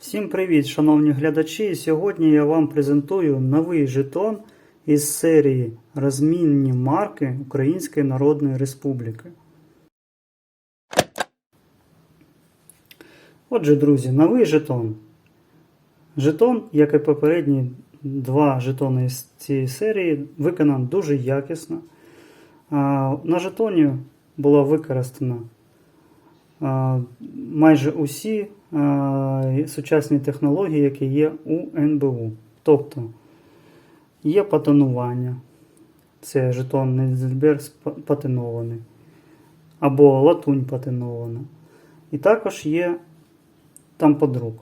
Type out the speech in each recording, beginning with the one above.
Всім привіт, шановні глядачі! Сьогодні я вам презентую новий жетон із серії Розмінні марки Української Народної Республіки. Отже, друзі, новий жетон. Жетон, як і попередні два жетони з цієї серії, виконан дуже якісно. На жетоні було використано а, майже усі сучасні технології, які є у НБУ. Тобто є патенування, це жетон Нейзельберг патенований, або латунь патенована. І також є там подруг.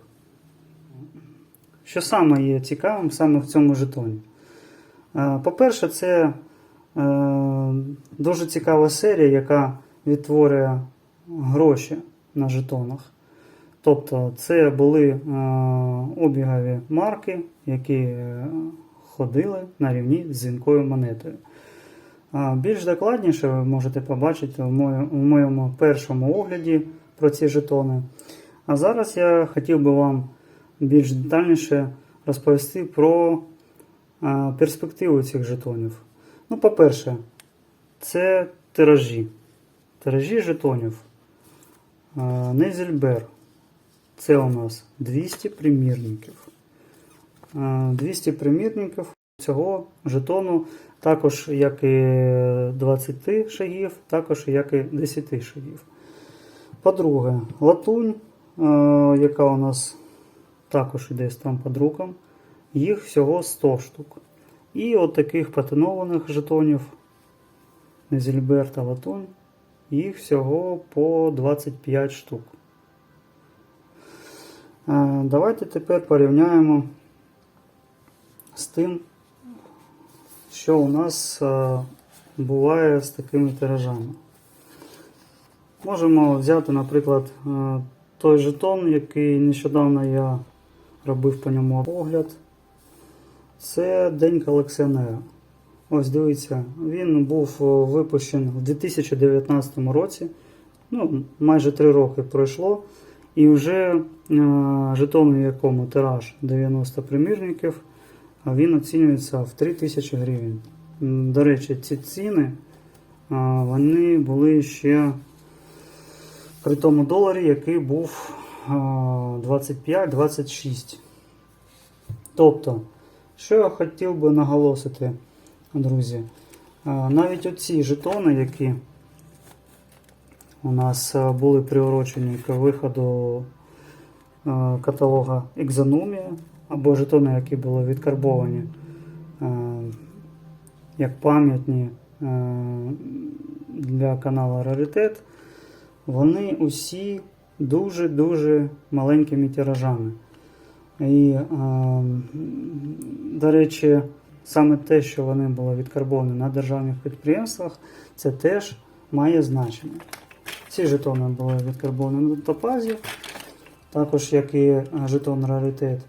Що саме є цікавим саме в цьому жетоні? По-перше, це е, дуже цікава серія, яка відтворює гроші на жетонах. Тобто це були е, обігові марки, які е, ходили на рівні з дзвінкою монетою. А Більш докладніше ви можете побачити в моєму, в моєму першому огляді про ці жетони. А зараз я хотів би вам більш детальніше розповісти про а, перспективу цих жетонів. Ну, по-перше, це тиражі. Тиражі жетонів. А, Нейзельбер. Це у нас 200 примірників. 200 примірників цього жетону, також як і 20 шагів, також як і 10 шагів. По-друге, латунь, яка у нас також іде там під руком, їх всього 100 штук. І от таких патенованих жетонів Незельбер та латунь, їх всього по 25 штук. Давайте тепер порівняємо з тим, що у нас буває з такими тиражами. Можемо взяти, наприклад, той жетон, який нещодавно я робив по ньому огляд. Це День колекціонера. Ось дивіться, він був е, випущений в 2019 році. Ну, майже 3 роки пройшло. І вже е, жетон, у якому тираж 90 примірників, він оцінюється в 3000 гривень. До речі, ці ціни е, вони були ще при тому доларі, який був а, 25-26. Тобто, що я хотів би наголосити, друзі, навіть оці жетони, які у нас були приурочені к виходу каталога Екзономія, або жетони, які були відкарбовані як пам'ятні для каналу Раритет вони усі дуже-дуже маленькими тиражами. І, до речі, саме те, що вони були відкарбовані на державних підприємствах, це теж має значення. Ці жетони були відкарбовані на топазі, також як і жетон раритет.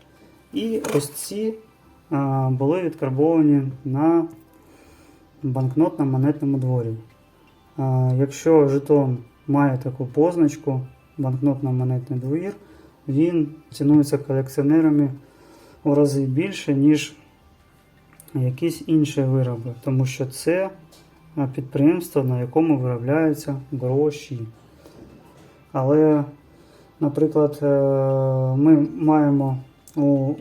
І ось ці е, були відкарбовані на банкнотно-монетному дворі. Е, Якщо жетон має таку позначку банкнотно-монетний двір, він цінується колекціонерами у рази більше, ніж якісь інші вироби, тому що це підприємство, на якому виробляються гроші. Але, наприклад, е, ми маємо у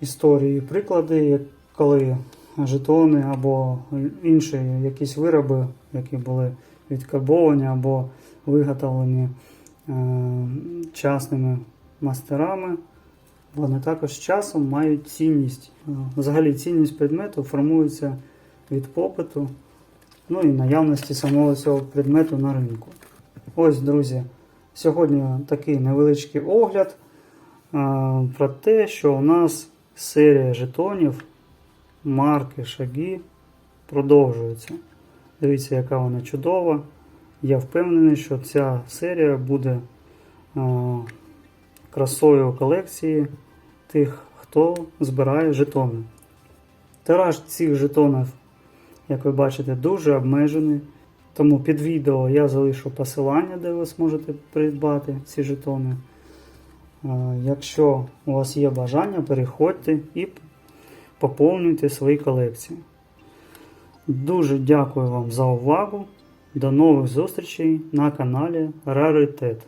історії приклади, коли жетони або інші якісь вироби, які були відкарбовані або виготовлені е, частними мастерами, вони також з часом мають цінність. Е, Взагалі цінність предмету формується від попиту, ну і наявності самого цього предмету на ринку. Ось, друзі, сьогодні такий невеличкий огляд е, про те, що у нас серія жетонів, марки, шаги продовжується. Дивіться, яка вона чудова. Я впевнений, що ця серія буде е, красою колекції тих, хто збирає жетони. Тираж цих жетонів, як ви бачите, дуже обмежений. Тому під відео я залишу посилання, де ви зможете придбати ці жетони. Якщо у вас є бажання, переходьте і поповнюйте свої колекції. Дуже дякую вам за увагу. До нових зустрічей на каналі Раритет.